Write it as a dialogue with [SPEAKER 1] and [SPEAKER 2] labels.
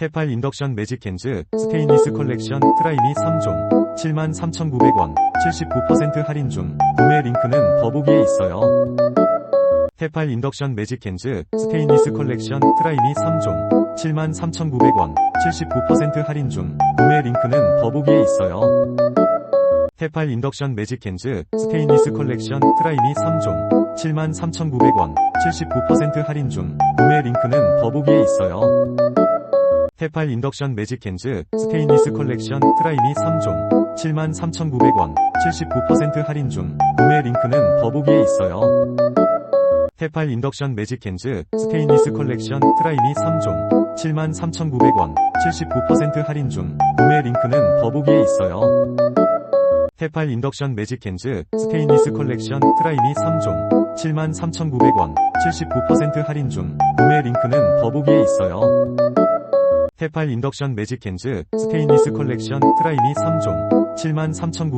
[SPEAKER 1] 테팔 인덕션 매직 캔즈 스테인리스 컬렉션 트라이미 3종 73,900원 79% 할인 중 구매 링크는 더보기에 있어요. 테팔 인덕션 매직 캔즈 스테인리스 컬렉션 트라이미 3종 73,900원 79% 할인 중 구매 링크는 더보기에 있어요. 테팔 인덕션 매직 캔즈 스테인리스 컬렉션 트라이미 3종 73,900원 79% 할인 중 구매 링크는 더보기에 있어요. 테팔 인덕션 매직 캔즈 스테인리스 컬렉션 트라이미 3종 73,900원 79% 할인 중 구매 링크는 더보기에 있어요. 테팔 인덕션 매직 캔즈 스테인리스 컬렉션 트라이미 3종 73,900원 79% 할인 중 구매 링크는 더보기에 있어요. 테팔 인덕션 매직 캔즈 스테인리스 컬렉션 트라이미 3종 73,900원 79% 할인 중 구매 링크는 더보기에 있어요. 테팔 인덕션 매직 캔즈 스테인리스 컬렉션 트라이미 3종 73,900원